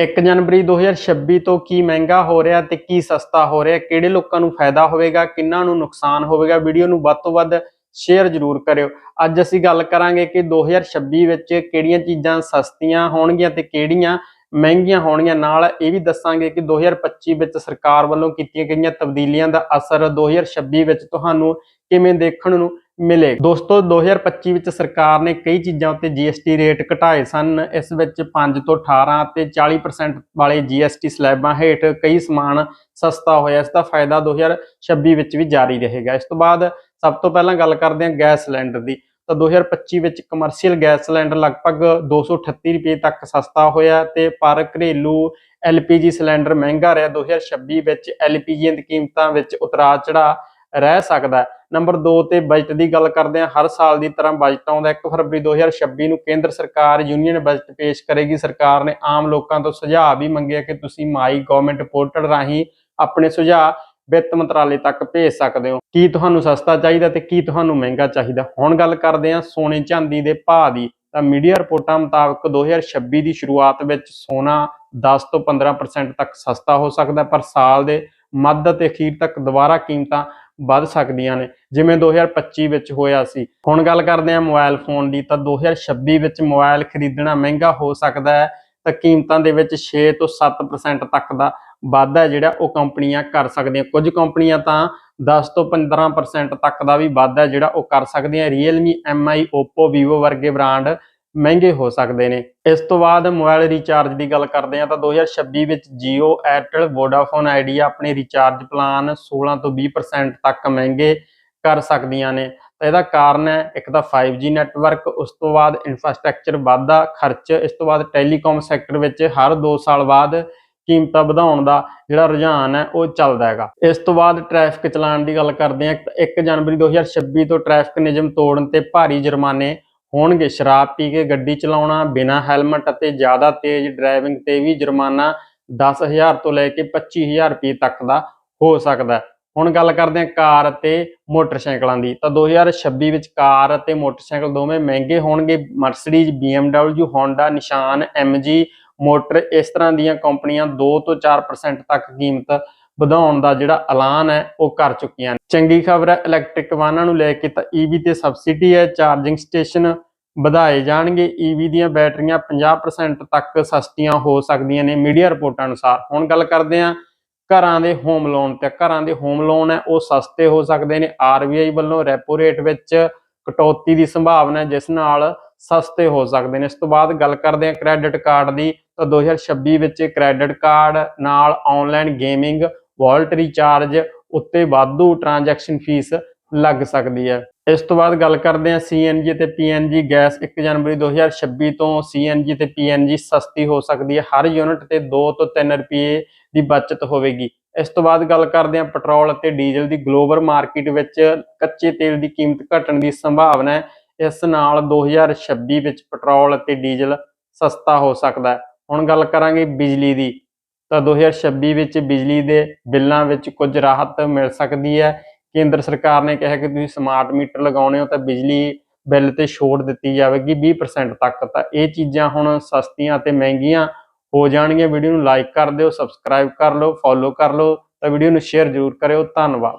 1 ਜਨਵਰੀ 2026 ਤੋਂ ਕੀ ਮਹਿੰਗਾ ਹੋ ਰਿਹਾ ਤੇ ਕੀ ਸਸਤਾ ਹੋ ਰਿਹਾ, ਕਿਹੜੇ ਲੋਕਾਂ ਨੂੰ ਫਾਇਦਾ ਹੋਵੇਗਾ, ਕਿੰਨਾਂ ਨੂੰ ਨੁਕਸਾਨ ਹੋਵੇਗਾ, ਵੀਡੀਓ ਨੂੰ ਵੱਧ ਤੋਂ ਵੱਧ ਸ਼ੇਅਰ ਜ਼ਰੂਰ ਕਰਿਓ। ਅੱਜ ਅਸੀਂ ਗੱਲ ਕਰਾਂਗੇ ਕਿ 2026 ਵਿੱਚ ਕਿਹੜੀਆਂ ਚੀਜ਼ਾਂ ਸਸਤੀਆਂ ਹੋਣਗੀਆਂ ਤੇ ਕਿਹੜੀਆਂ ਮਹਿੰਗੀਆਂ ਹੋਣਗੀਆਂ। ਨਾਲ ਇਹ ਵੀ ਦੱਸਾਂਗੇ ਕਿ 2025 ਵਿੱਚ ਸਰਕਾਰ ਵੱਲੋਂ ਕੀਤੀਆਂ ਗਈਆਂ ਤਬਦੀਲੀਆਂ ਦਾ ਅਸਰ 2026 ਵਿੱਚ ਤੁਹਾਨੂੰ ਕਿਵੇਂ ਦੇਖਣ ਨੂੰ ਮਿਲੇ। ਦੋਸਤੋ 2025 ਵਿੱਚ ਸਰਕਾਰ ਨੇ ਕਈ ਚੀਜ਼ਾਂ ਉੱਤੇ GST ਰੇਟ ਘਟਾਏ ਸਨ। ਇਸ ਵਿੱਚ 5 ਤੋਂ 18 ਅਤੇ 40% ਵਾਲੇ GST ਸਲੈਬਾਂ ਹੇਠ ਕਈ ਸਮਾਨ ਸਸਤਾ ਹੋਇਆ। ਇਸ ਦਾ ਫਾਇਦਾ 2026 ਵਿੱਚ ਵੀ ਜਾਰੀ ਰਹੇਗਾ। ਇਸ ਤੋਂ ਬਾਅਦ ਸਭ ਤੋਂ ਪਹਿਲਾਂ ਗੱਲ ਕਰਦੇ ਹਾਂ ਗੈਸ ਸਿਲੰਡਰ ਦੀ। ਤਾਂ 2025 ਵਿੱਚ ਕਮਰਸ਼ੀਅਲ ਗੈਸ ਸਿਲੰਡਰ ਲਗਭਗ 238 ਰੁਪਏ ਤੱਕ ਸਸਤਾ ਹੋਇਆ ਤੇ ਪਰ ਘਰੇਲੂ LPG ਸਿਲੰਡਰ ਮਹਿੰਗਾ ਰਿਹਾ। 2026 ਵਿੱਚ LPG ਦੀਆਂ ਕੀਮਤਾਂ ਵਿੱਚ ਉਤਰਾਅ ਚੜਾ ਰਹਿ ਸਕਦਾ ਹੈ। ਨੰਬਰ 2 ਤੇ ਬਜਟ ਦੀ ਗੱਲ ਕਰਦੇ ਹਾਂ, ਹਰ ਸਾਲ ਦੀ ਤਰ੍ਹਾਂ ਬਜਟ ਆਉਂਦਾ 1 ਫਰਵਰੀ 2026 ਨੂੰ ਕੇਂਦਰ ਸਰਕਾਰ ਯੂਨੀਅਨ ਬਜਟ ਪੇਸ਼ ਕਰੇਗੀ। ਸਰਕਾਰ ਨੇ ਆਮ ਲੋਕਾਂ ਤੋਂ ਸੁਝਾਅ ਵੀ ਮੰਗਿਆ ਕਿ ਤੁਸੀਂ ਮਾਈ ਗਵਰਨਮੈਂਟ ਪੋਰਟਲ ਰਾਹੀਂ ਆਪਣੇ ਸੁਝਾਅ ਵਿੱਤ ਮੰਤਰਾਲੇ ਤੱਕ ਭੇਜ ਸਕਦੇ ਹੋ। ਕੀ ਤੁਹਾਨੂੰ ਸਸਤਾ ਚਾਹੀਦਾ ਤੇ ਕੀ ਤੁਹਾਨੂੰ ਮਹਿੰਗਾ ਚਾਹੀਦਾ? ਹੁਣ ਗੱਲ ਕਰਦੇ ਹਾਂ ਸੋਨੇ ਚਾਂਦੀ ਦੇ ਭਾਅ ਦੀ। ਤਾਂ ਮੀਡੀਆ ਰਿਪੋਰਟਾਂ ਮੁਤਾਬਕ 2026 ਦੀ ਸ਼ੁਰੂਆਤ ਵਿੱਚ ਸੋਨਾ 10 ਤੋਂ 15% ਤੱਕ ਸਸਤਾ ਹੋ ਸਕਦਾ ਪਰ ਸਾਲ ਦੇ ਮੱਧ ਅਤੇ ਅਖੀਰ ਤੱਕ ਦੁਬਾਰਾ ਕੀਮਤਾਂ ਵੱਧ ਸਕਦੀਆਂ ਨੇ। ਜਿਵੇਂ 2025 ਵਿੱਚ ਹੋਇਆ ਸੀ। ਹੁਣ ਗੱਲ ਕਰਦੇ ਹਾਂ ਮੋਬਾਈਲ ਫੋਨ ਦੀ। ਤਾਂ 2026 ਵਿੱਚ ਮੋਬਾਈਲ ਖਰੀਦਣਾ ਮਹਿੰਗਾ ਹੋ ਸਕਦਾ ਹੈ। ਤਾਂ ਕੀਮਤਾਂ ਦੇ ਵਿੱਚ 6 ਤੋਂ 7% ਤੱਕ ਦਾ ਵਾਧਾ ਜਿਹੜਾ ਉਹ ਕੰਪਨੀਆਂ ਕਰ ਸਕਦੀਆਂ। ਕੁਝ ਕੰਪਨੀਆਂ ਤਾਂ 10 ਤੋਂ 15% ਤੱਕ ਦਾ ਵੀ ਵਾਧਾ ਜਿਹੜਾ ਉਹ ਕਰ ਸਕਦੀਆਂ। Realme, MI, Oppo, Vivo ਵਰਗੇ ਬ੍ਰਾਂਡ ਮਹਿੰਗੇ ਹੋ ਸਕਦੇ ਨੇ। ਇਸ ਤੋਂ ਬਾਅਦ ਮੋਬਾਈਲ ਰੀਚਾਰਜ ਦੀ ਗੱਲ ਕਰਦੇ ਹਾਂ ਤਾਂ 2026 ਵਿੱਚ Jio, Airtel, Vodafone Idea ਆਪਣੇ ਰੀਚਾਰਜ ਪਲਾਨ 16 ਤੋਂ 20% ਤੱਕ ਮਹਿੰਗੇ ਕਰ ਸਕਦੀਆਂ ਨੇ। ਤਾਂ ਇਹਦਾ ਕਾਰਨ ਹੈ ਇੱਕ ਤਾਂ 5G ਨੈਟਵਰਕ ਉਸ ਤੋਂ ਬਾਅਦ ਇਨਫਰਾਸਟ੍ਰਕਚਰ ਵਾਧਾ ਖਰਚ ਇਸ ਤੋਂ ਬਾਅਦ ਟੈਲੀਕਾਮ ਸੈਕਟਰ ਵਿੱਚ ਹਰ 2 ਸਾਲ ਬਾਅਦ ਕੀਮਤਾਂ ਵਧਾਉਣ ਦਾ ਜਿਹੜਾ ਰੁਝਾਨ ਹੈ ਉਹ ਚੱਲਦਾ ਹੈਗਾ। ਇਸ ਤੋਂ ਬਾਅਦ ਟ੍ਰੈਫਿਕ ਚਲਾਨ ਦੀ ਗੱਲ ਕਰਦੇ ਹਾਂ 1 ਜਨਵਰੀ 2026 ਤੋਂ ਟ੍ਰੈਫਿਕ ਨਿਯਮ ਤੋੜਨ ਤੇ ਭਾਰੀ ਜੁਰਮਾਨੇ ਹੋਣਗੇ। ਸ਼ਰਾਬ ਪੀ ਕੇ ਗੱਡੀ ਚਲਾਉਣਾ, ਬਿਨਾਂ ਹੈਲਮਟ ਅਤੇ ਜ਼ਿਆਦਾ ਤੇਜ਼ ਡਰਾਈਵਿੰਗ ਤੇ ਵੀ ਜੁਰਮਾਨਾ 10000 ਤੋਂ ਲੈ ਕੇ 25000 ਰੁਪਏ ਤੱਕ ਦਾ ਹੋ ਸਕਦਾ ਹੁਣ ਗੱਲ ਕਰਦੇ ਹਾਂ ਕਾਰ ਅਤੇ ਮੋਟਰਸਾਈਕਲਾਂ ਦੀ। ਤਾਂ 2026 ਵਿੱਚ ਕਾਰ ਅਤੇ ਮੋਟਰਸਾਈਕਲ ਦੋਵੇਂ ਮਹਿੰਗੇ ਹੋਣਗੇ। Mercedes BMW Honda Nissan MG motor ਇਸ ਤਰ੍ਹਾਂ ਦੀਆਂ ਕੰਪਨੀਆਂ 2 ਤੋਂ 4% ਤੱਕ ਕੀਮਤ ਵਧਾਉਣ ਦਾ ਜਿਹੜਾ ਐਲਾਨ ਹੈ, ਉਹ ਕਰ ਚੁੱਕੀਆਂ ਨੇ। ਚੰਗੀ ਖਬਰ ਹੈ ਇਲੈਕਟ੍ਰਿਕ ਵਾਹਨਾਂ ਨੂੰ ਲੈ ਕੇ ਤਾਂ ਈਵੀ ਤੇ ਸਬਸਿਡੀ ਹੈ ਚਾਰਜਿੰਗ ਸਟੇਸ਼ਨ ਵਧਾਏ ਜਾਣਗੇ। EV ਦੀਆਂ ਬੈਟਰੀਆਂ 50% ਤੱਕ ਸਸਤੀਆਂ ਹੋ ਸਕਦੀਆਂ ਨੇ ਮੀਡੀਆ ਰਿਪੋਰਟਾਂ ਅਨੁਸਾਰ। ਹੁਣ ਗੱਲ ਕਰਦੇ ਹਾਂ, ਘਰਾਂ ਦੇ ਹੋਮ ਲੋਨ ਤੇ। ਘਰਾਂ ਦੇ ਹੋਮ ਲੋਨ ਹੈ, ਉਹ ਸਸਤੇ ਹੋ ਸਕਦੇ ਨੇ। RBI ਵੱਲੋਂ ਰੈਪੋ ਰੇਟ ਵਿੱਚ ਕਟੌਤੀ ਦੀ ਸੰਭਾਵਨਾ ਜਿਸ ਨਾਲ ਸਸਤੇ ਹੋ ਸਕਦੇ ਨੇ। ਇਸ ਤੋਂ ਬਾਅਦ ਗੱਲ ਕਰਦੇ ਹਾਂ ਕ੍ਰੈਡਿਟ ਕਾਰਡ ਦੀ। ਤਾਂ 2026 ਵਿੱਚ ਕ੍ਰੈਡਿਟ ਕਾਰਡ ਨਾਲ ਆਨਲਾਈਨ ਗੇਮਿੰਗ ਵਾਲਟ ਰੀਚਾਰਜ ਉੱਤੇ ਵਾਧੂ ਟ੍ਰਾਂਜੈਕਸ਼ਨ ਫੀਸ ਲੱਗ ਸਕਦੀ ਹੈ। ਇਸ ਤੋਂ ਬਾਅਦ ਗੱਲ ਕਰਦੇ ਹਾਂ CNG ਤੇ PNG ਗੈਸ 1 ਜਨਵਰੀ 2026 ਤੋਂ CNG ਤੇ PNG ਸਸਤੀ ਹੋ ਸਕਦੀ ਹੈ। ਹਰ ਯੂਨਿਟ ਤੇ 2 ਤੋਂ 3 ਰੁਪਏ ਦੀ ਬਚਤ ਹੋਵੇਗੀ। ਇਸ ਤੋਂ ਬਾਅਦ ਗੱਲ ਕਰਦੇ ਹਾਂ ਪੈਟਰੋਲ ਅਤੇ ਡੀਜ਼ਲ ਦੀ। ਗਲੋਬਲ ਮਾਰਕੀਟ ਵਿੱਚ ਕੱਚੇ ਤੇਲ ਦੀ ਕੀਮਤ ਘਟਣ ਦੀ ਸੰਭਾਵਨਾ ਹੈ। ਇਸ ਨਾਲ 2026 ਵਿੱਚ ਪੈਟਰੋਲ ਅਤੇ ਡੀਜ਼ਲ ਸਸਤਾ ਹੋ ਸਕਦਾ ਹੈ। ਹੁਣ ਗੱਲ ਕਰਾਂਗੇ ਬਿਜਲੀ ਦੀ। ਤਾਂ 2026 ਵਿੱਚ ਬਿਜਲੀ ਦੇ ਬਿੱਲਾਂ ਵਿੱਚ ਕੁਝ ਰਾਹਤ ਮਿਲ ਸਕਦੀ ਹੈ। ਕੇਂਦਰ ਸਰਕਾਰ ਨੇ ਕਿਹਾ ਕਿ ਤੁਸੀਂ ਸਮਾਰਟ ਮੀਟਰ ਲਗਾਉਣੇ ਹੋ ਤਾਂ ਬਿਜਲੀ ਬਿੱਲ ਤੇ ਛੋਟ ਦਿੱਤੀ ਜਾਵੇਗੀ 20% ਤੱਕ। ਤਾਂ ਇਹ ਚੀਜ਼ਾਂ ਹੁਣ ਸਸਤੀਆਂ ਤੇ ਮਹਿੰਗੀਆਂ ਹੋ ਜਾਣਗੀਆਂ। ਵੀਡੀਓ ਨੂੰ ਲਾਈਕ ਕਰ ਦਿਓ ਸਬਸਕ੍ਰਾਈਬ ਕਰ ਲਓ ਫੋਲੋ ਕਰ ਲਓ। ਤਾਂ ਵੀਡੀਓ ਨੂੰ ਸ਼ੇਅਰ ਜ਼ਰੂਰ ਕਰਿਓ। ਧੰਨਵਾਦ।